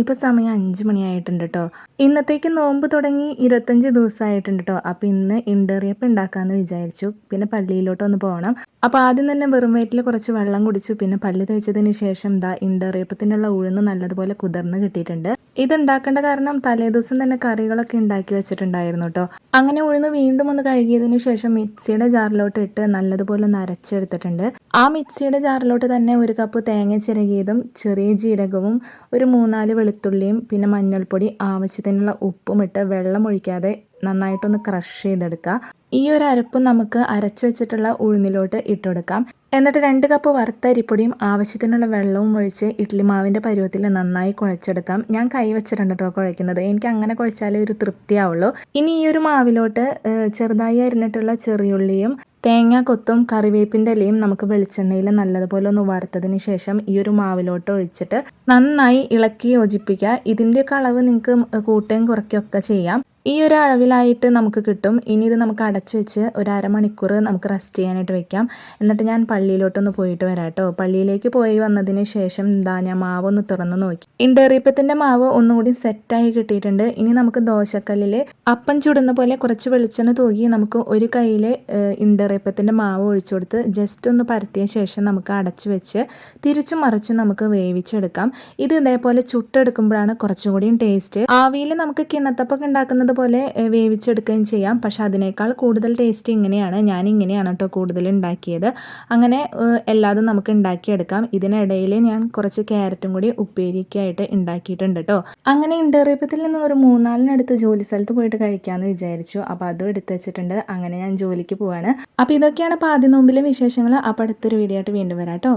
ഇപ്പോൾ സമയം അഞ്ച് മണിയായിട്ടുണ്ട് കേട്ടോ ഇന്നത്തേക്ക് നോമ്പ് തുടങ്ങി ഇരുപത്തഞ്ച് ദിവസമായിട്ടുണ്ട് കേട്ടോ അപ്പോൾ ഇന്ന് ഇണ്ടറിയപ്പം ഉണ്ടാക്കാമെന്ന് വിചാരിച്ചു. പിന്നെ പള്ളിയിലോട്ട് ഒന്ന് പോകണം അപ്പോൾ ആദ്യം തന്നെ വെറും വയറ്റിൽ കുറച്ച് വെള്ളം കുടിച്ചു. പിന്നെ പല്ല് തേച്ചതിന് ശേഷം ദാ ഇണ്ടറിയപ്പത്തിനുള്ള ഉഴുന്ന് നല്ലതുപോലെ കുതിർന്ന് കിട്ടിയിട്ടുണ്ട്. ഇത് ഉണ്ടാക്കേണ്ട കാരണം തലേദിവസം തന്നെ കറികളൊക്കെ ഉണ്ടാക്കി വെച്ചിട്ടുണ്ടായിരുന്നു കേട്ടോ അങ്ങനെ ഉഴുന്ന് വീണ്ടും ഒന്ന് കഴുകിയതിനു ശേഷം മിക്സിയുടെ ജാറിലോട്ട് ഇട്ട് നല്ലതുപോലെ ഒന്ന് അരച്ചെടുത്തിട്ടുണ്ട് ആ മിക്സിയുടെ ജാറിലോട്ട് തന്നെ ഒരു കപ്പ് തേങ്ങ ചിരകിയതും ചെറിയ ജീരകവും ഒരു മൂന്നാൽ വെളുത്തുള്ളിയും പിന്നെ മഞ്ഞൾപ്പൊടി ആവശ്യത്തിനുള്ള ഉപ്പും ഇട്ട് വെള്ളം ഒഴിക്കാതെ നന്നായിട്ടൊന്ന് ക്രഷ് ചെയ്തെടുക്കുക ഈ ഒരു അരപ്പ് നമുക്ക് അരച്ചു വെച്ചിട്ടുള്ള ഉഴുന്നിലോട്ട് ഇട്ടുകൊടുക്കാം എന്നിട്ട് രണ്ട് കപ്പ് വറുത്ത അരിപ്പൊടിയും ആവശ്യത്തിനുള്ള വെള്ളവും ഒഴിച്ച് ഇഡ്ഡലി മാവിന്റെ പരുവത്തിൽ നന്നായി കുഴച്ചെടുക്കാം. ഞാൻ കൈ വെച്ചിട്ടുണ്ട് കേട്ടോ കുഴയ്ക്കുന്നത് എനിക്ക് അങ്ങനെ കുഴച്ചാലേ ഒരു തൃപ്തിയാവുള്ളൂ. ഇനി ഈ ഒരു മാവിലോട്ട് ചെറുതായി അരിഞ്ഞിട്ടുള്ള ചെറിയുള്ളിയും തേങ്ങ കൊത്തും കറിവേപ്പിന്റെ ഇലയും നമുക്ക് വെളിച്ചെണ്ണയിൽ നല്ലതുപോലെ ഒന്ന് വറുത്തതിന് ശേഷം ഈ ഒരു മാവിലോട്ട് ഒഴിച്ചിട്ട് നന്നായി ഇളക്കി യോജിപ്പിക്കുക. ഇതിന്റെയൊക്കെ അളവ് നിങ്ങൾക്ക് കൂട്ടുകയും കുറയ്ക്കുകയൊക്കെ ചെയ്യാം. ഈ ഒരു അളവിലായിട്ട് നമുക്ക് കിട്ടും. ഇനി ഇത് നമുക്ക് അടച്ചു വെച്ച് ഒരു അരമണിക്കൂർ നമുക്ക് റെസ്റ്റ് ചെയ്യാനായിട്ട് വെക്കാം. എന്നിട്ട് ഞാൻ പള്ളിയിലോട്ടൊന്ന് പോയിട്ട് വരാം കേട്ടോ. പള്ളിയിലേക്ക് പോയി വന്നതിന് ശേഷം എന്താ ഞാൻ മാവ് ഒന്ന് തുറന്ന് നോക്കി. ഇണ്ടേറിയപ്പത്തിന്റെ മാവ് ഒന്നുകൂടി സെറ്റായി കിട്ടിയിട്ടുണ്ട്. ഇനി നമുക്ക് ദോശക്കല്ലിൽ അപ്പം ചുടുന്ന പോലെ കുറച്ച് വെളിച്ചെണ്ണ തൂകി നമുക്ക് ഒരു കയ്യിൽ ഇണ്ടേറിയപ്പത്തിന്റെ മാവ് ഒഴിച്ചു കൊടുത്ത് ജസ്റ്റ് ഒന്ന് പരത്തിയ ശേഷം നമുക്ക് അടച്ചു വെച്ച് തിരിച്ചു മറിച്ച് നമുക്ക് വേവിച്ചെടുക്കാം. ഇത് ഇതേപോലെ ചുട്ടെടുക്കുമ്പോഴാണ് കുറച്ചുകൂടിയും ടേസ്റ്റ് ആവിയിൽ നമുക്ക് കിണത്തപ്പൊക്കെ ഉണ്ടാക്കുന്നത് പോലെ വേവിച്ചെടുക്കുകയും ചെയ്യാം. പക്ഷേ അതിനേക്കാൾ കൂടുതൽ ടേസ്റ്റ് ഇങ്ങനെയാണ്. ഞാൻ ഇങ്ങനെയാണ് കേട്ടോ കൂടുതൽ ഉണ്ടാക്കിയത്. അങ്ങനെ എല്ലാതും നമുക്ക് ഉണ്ടാക്കിയെടുക്കാം. ഇതിനിടയിൽ ഞാൻ കുറച്ച് ക്യാരറ്റും കൂടി ഉപ്പേരിക്കായിട്ട് ഉണ്ടാക്കിയിട്ടുണ്ട് കേട്ടോ. അങ്ങനെ ഇന്റർവ്യൂപ്പത്തിൽ നിന്ന് ഒരു മൂന്നാലിനടുത്ത് ജോലി സ്ഥലത്ത് പോയിട്ട് കഴിക്കാമെന്ന് വിചാരിച്ചു. അപ്പോൾ അതും എടുത്ത് വെച്ചിട്ടുണ്ട്. അങ്ങനെ ഞാൻ ജോലിക്ക് പോവാണ്. അപ്പോൾ ഇതൊക്കെയാണ് പാതി നോമ്പിലെ വിശേഷങ്ങൾ അപ്പോൾ അടുത്തൊരു വീഡിയോ ആയിട്ട് വീണ്ടും വരാം കേട്ടോ.